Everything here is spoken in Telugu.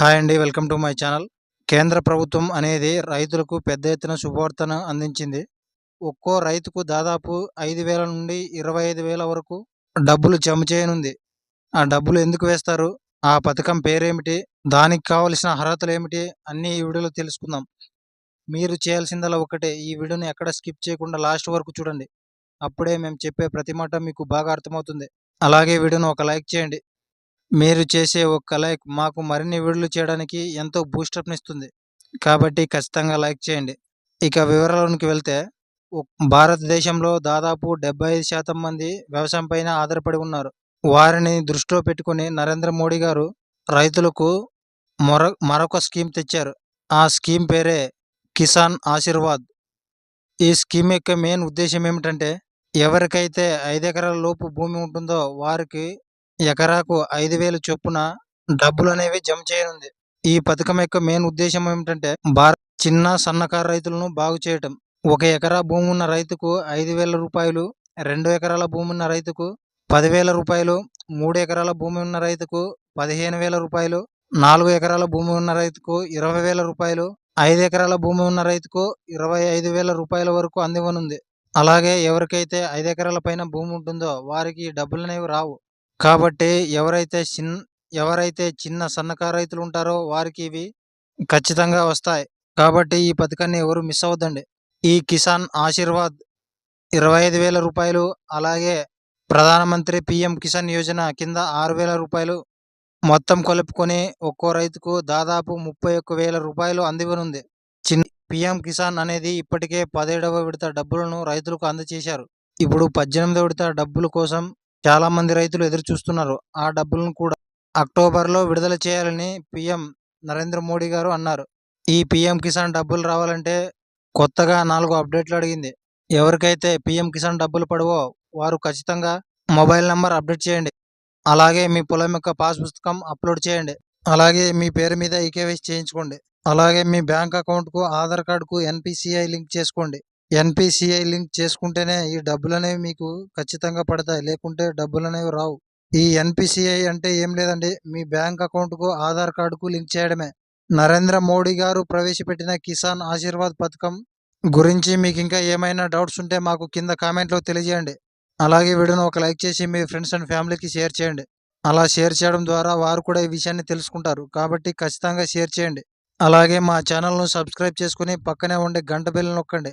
హాయ్ అండి వెల్కమ్ టు మై ఛానల్. కేంద్ర ప్రభుత్వం అనేది రైతులకు పెద్ద ఎత్తున శుభవార్తను అందించింది. ఒక్కో రైతుకు దాదాపు ఐదు వేల నుండి ఇరవై ఐదు వేల వరకు డబ్బులు జమ చేయనుంది. ఆ డబ్బులు ఎందుకు వేస్తారు? ఆ పథకం పేరేమిటి? దానికి కావలసిన అర్హతలు ఏమిటి? అన్నీ ఈ వీడియోలో తెలుసుకుందాం. మీరు చేయాల్సిందలా ఒకటే ఈ వీడియోని ఎక్కడ స్కిప్ చేయకుండా లాస్ట్ వరకు చూడండి. అప్పుడే మేము చెప్పే ప్రతి మాట మీకు బాగా అర్థమవుతుంది. అలాగే వీడియోను ఒక లైక్ చేయండి. మీరు చేసే ఒక్క లైక్ మాకు మరిన్ని వీడియోలు చేయడానికి ఎంతో బూస్టప్నిస్తుంది కాబట్టి ఖచ్చితంగా లైక్ చేయండి. ఇక వివరాలకు వెళ్తే భారతదేశంలో దాదాపు డెబ్బై ఐదు శాతం మంది వ్యవసాయం పైన ఆధారపడి ఉన్నారు. వారిని దృష్టిలో పెట్టుకుని నరేంద్ర మోడీ గారు రైతులకు మరొ మరొక స్కీమ్ తెచ్చారు. ఆ స్కీమ్ పేరే కిసాన్ ఆశీర్వాద్. ఈ స్కీమ్ యొక్క మెయిన్ ఉద్దేశం ఏమిటంటే ఎవరికైతే ఐదు ఎకరాల లోపు భూమి ఉంటుందో వారికి ఎకరాకు ఐదు వేలు చొప్పున డబ్బులు అనేవి జమ చేయనుంది. ఈ పథకం యొక్క మెయిన్ ఉద్దేశం ఏమిటంటే భారత్ చిన్న సన్నకారు రైతులను బాగు చేయటం. ఒక ఎకరా భూమి ఉన్న రైతుకు ఐదు వేల రూపాయలు రెండు ఎకరాల భూమి ఉన్న రైతుకు పదివేల రూపాయలు మూడు ఎకరాల భూమి ఉన్న రైతుకు పదిహేను వేల రూపాయలు నాలుగు ఎకరాల భూమి ఉన్న రైతుకు ఇరవై వేల రూపాయలు ఐదు ఎకరాల భూమి ఉన్న రైతుకు ఇరవై ఐదు వేల రూపాయల వరకు అందివనుంది అలాగే ఎవరికైతే ఐదు ఎకరాల పైన భూమి ఉంటుందో వారికి ఈ డబ్బులు అనేవి రావు. కాబట్టి ఎవరైతే చిన్న ఎవరైతే చిన్న సన్నకారు రైతులు ఉంటారో వారికి ఇవి ఖచ్చితంగా వస్తాయి. కాబట్టి ఈ పథకాన్ని ఎవరు మిస్ అవ్వద్దండి. ఈ కిసాన్ ఆశీర్వాద్ ఇరవై ఐదు వేల రూపాయలు అలాగే ప్రధానమంత్రి పిఎం కిసాన్ యోజన కింద ఆరు వేల రూపాయలు మొత్తం కలుపుకొని ఒక్కో రైతుకు దాదాపు ముప్పై ఒక్క వేల రూపాయలు అందివనుంది చిన్న పిఎం కిసాన్ అనేది ఇప్పటికే పదిహేడవ విడత డబ్బులను రైతులకు అందజేశారు. ఇప్పుడు పద్దెనిమిదవ విడత డబ్బుల కోసం చాలా మంది రైతులు ఎదురు చూస్తున్నారు. ఆ డబ్బులను కూడా అక్టోబర్లో విడుదల చేయాలని పిఎం నరేంద్ర మోడీ గారు అన్నారు. ఈ పిఎం కిసాన్ డబ్బులు రావాలంటే కొత్తగా నాలుగు అప్డేట్లు అడిగింది. ఎవరికైతే పిఎం కిసాన్ డబ్బులు పడవో వారు ఖచ్చితంగా మొబైల్ నంబర్ అప్డేట్ చేయండి. అలాగే మీ పొలం యొక్క పాస్ పుస్తకం అప్లోడ్ చేయండి. అలాగే మీ పేరు మీద ఈకేవైసీ చేయించుకోండి. అలాగే మీ బ్యాంక్ అకౌంట్కు ఆధార్ కార్డుకు ఎన్పిసిఐ లింక్ చేసుకోండి. ఎన్పిసిఐ లింక్ చేసుకుంటేనే ఈ డబ్బులు అనేవి మీకు ఖచ్చితంగా పడతాయి. లేకుంటే డబ్బులు అనేవి రావు. ఈ ఎన్పిసిఐ అంటే ఏం లేదండి. మీ బ్యాంక్ అకౌంట్కు ఆధార్ కార్డుకు లింక్ చేయడమే. నరేంద్ర మోడీ గారు ప్రవేశపెట్టిన కిసాన్ ఆశీర్వాద్ పథకం గురించి మీకు ఇంకా ఏమైనా డౌట్స్ ఉంటే మాకు కింద కామెంట్లో తెలియజేయండి. అలాగే వీడియోను ఒక లైక్ చేసి మీ ఫ్రెండ్స్ అండ్ ఫ్యామిలీకి షేర్ చేయండి. అలా షేర్ చేయడం ద్వారా వారు కూడా ఈ విషయాన్ని తెలుసుకుంటారు. కాబట్టి ఖచ్చితంగా షేర్ చేయండి. అలాగే మా ఛానల్ను సబ్స్క్రైబ్ చేసుకుని పక్కనే ఉండే గంట బెల్ నొక్కండి.